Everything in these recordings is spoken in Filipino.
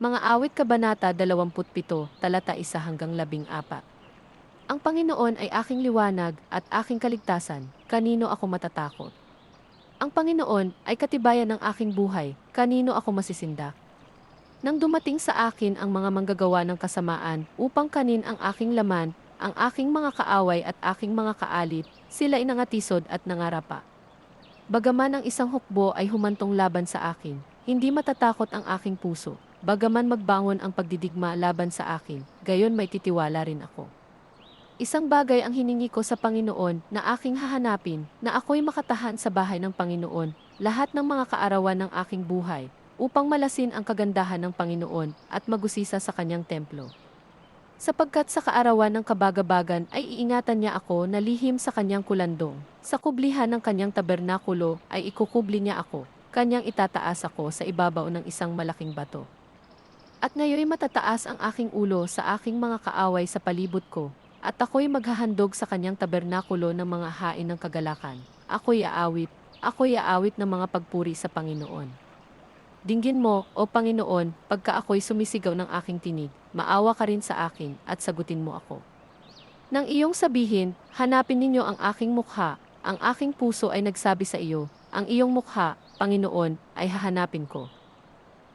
Mga awit kabanata 27, talata 1 hanggang 14. Ang Panginoon ay aking liwanag at aking kaligtasan, kanino ako matatakot? Ang Panginoon ay katibayan ng aking buhay, kanino ako masisindak? Nang dumating sa akin ang mga manggagawa ng kasamaan upang kanin ang aking laman, ang aking mga kaaway at aking mga kaalit, sila inangatisod at nangarapa. Bagaman ang isang hukbo ay humantong laban sa akin, hindi matatakot ang aking puso. Bagaman magbangon ang pagdidigma laban sa akin, gayon may titiwala rin ako. Isang bagay ang hiningi ko sa Panginoon na aking hahanapin, na ako'y makatahan sa bahay ng Panginoon, lahat ng mga kaarawan ng aking buhay, upang malasin ang kagandahan ng Panginoon at magusisa sa kanyang templo. Sapagkat sa kaarawan ng kabagabagan ay iingatan niya ako na lihim sa kanyang kulandong. Sa kublihan ng kanyang tabernakulo ay ikukubli niya ako, kanyang itataas ako sa ibabaw ng isang malaking bato. At ngayon matataas ang aking ulo sa aking mga kaaway sa palibot ko, at ako'y maghahandog sa kanyang tabernakulo ng mga hain ng kagalakan. Ako'y aawit, ako'y aawit ng mga pagpuri sa Panginoon. Dinggin mo, O Panginoon, pagka ako'y sumisigaw ng aking tinig, maawa ka rin sa akin at sagutin mo ako. Nang iyong sabihin, hanapin ninyo ang aking mukha, ang aking puso ay nagsabi sa iyo, ang iyong mukha, Panginoon, ay hahanapin ko.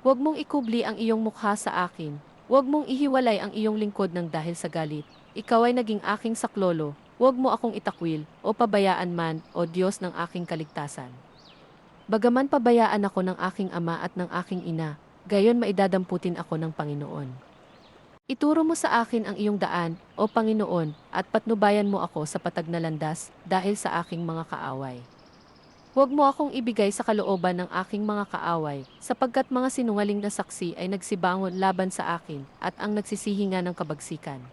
Huwag mong ikubli ang iyong mukha sa akin. Huwag mong ihiwalay ang iyong lingkod ng dahil sa galit. Ikaw ay naging aking saklolo. Huwag mo akong itakwil o pabayaan man, o Diyos ng aking kaligtasan. Bagaman pabayaan ako ng aking ama at ng aking ina, gayon maidadamputin ako ng Panginoon. Ituro mo sa akin ang iyong daan, o Panginoon, at patnubayan mo ako sa patag na landas dahil sa aking mga kaaway. Huwag mo akong ibigay sa kalooban ng aking mga kaaway, sapagkat mga sinungaling na saksi ay nagsibangon laban sa akin at ang nagsisihinga ng kabagsikan.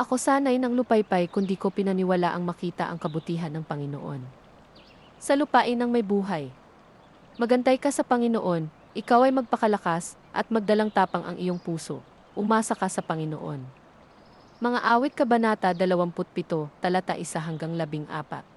Ako sanay ng lupaypay kundi ko pinaniwala ang makita ang kabutihan ng Panginoon. Sa lupain ng may buhay. Magantay ka sa Panginoon, ikaw ay magpakalakas at magdalang tapang ang iyong puso. Umasa ka sa Panginoon. Mga awit kabanata 27, talata 1 hanggang 14.